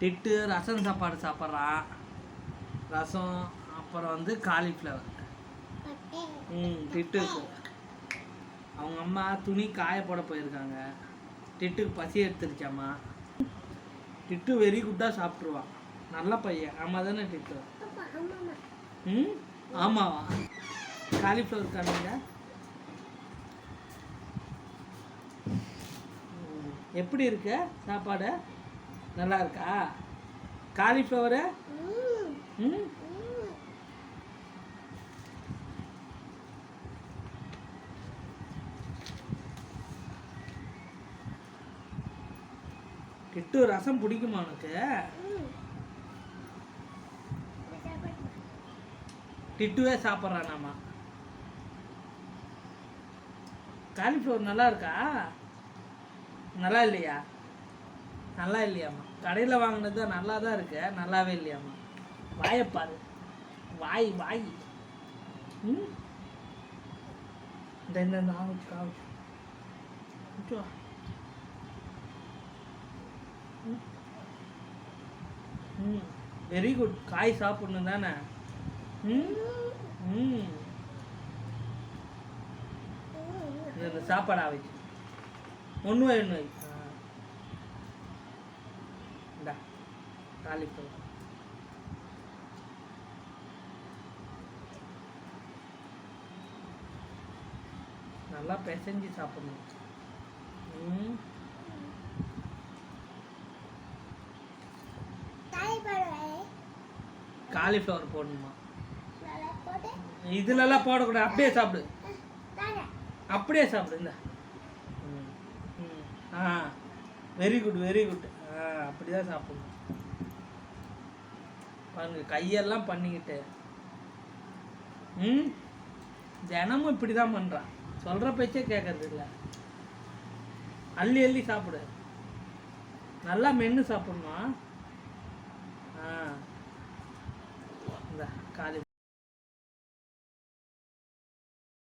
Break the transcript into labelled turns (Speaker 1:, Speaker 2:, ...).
Speaker 1: டிட்டு ரசம் சாப்பாடு சாப்பிட்றான். ரசம் அப்புறம் வந்து காலிஃப்ளவர் ம் டிட்டுக்கு அவங்க அம்மா துணி காய போட போயிருக்காங்க. டிட்டுக்கு பசி எடுத்துருச்சாம்மா. டிட்டு வெரி குட்டாக சாப்பிட்ருவான் நல்ல பையன். ஆமாம் தானே டிட்டு ம்? ஆமாவா? காலிஃப்ளவர் காணுங்க எப்படி இருக்க சாப்பாடு? நல்லா இருக்கா காலிஃப்ளவரு? ம். கிட்டு ரசம் பிடிக்குமா உனக்கு? டிட்டுவே சாப்பிட்றானாமா? காலிஃப்ளவர் நல்லா இருக்கா நல்லா இல்லையா? நல்லா இல்லையாம்மா. கடையில் வாங்கினது நல்லா தான் இருக்கு. நல்லாவே இல்லையாம்மா. வாயப்பாரு பாரு. வாய் வாய். ம். இந்த இந்த ம். வெரி குட் காய் சாப்பிடணும் தானே? ம். ம். இது இந்த சாப்பாடு ஒன்று ஒன்று வை இந்தா காலிஃப்ளவர் நல்லா பிசைஞ்சு சாப்பிடணும். காலிஃப்ளவர் போடணுமா? இதுலலாம் போடக்கூடாது. அப்படியே சாப்பிடு. அப்படியே சாப்பிடு. இந்த. ஆ. வெரி குட் வெரி குட் அப்படி தான் சாப்பிடணும். பாருங்க கையெல்லாம் பண்ணிக்கிட்டு. ம்? தினமும் இப்படி தான் பண்ணுறான் சொல்கிற பேச்சே கேட்கறது இல்லை அள்ளி அள்ளி சாப்பிடு. நல்லா மென்று சாப்பிடணும் ஆ. இந்த காலி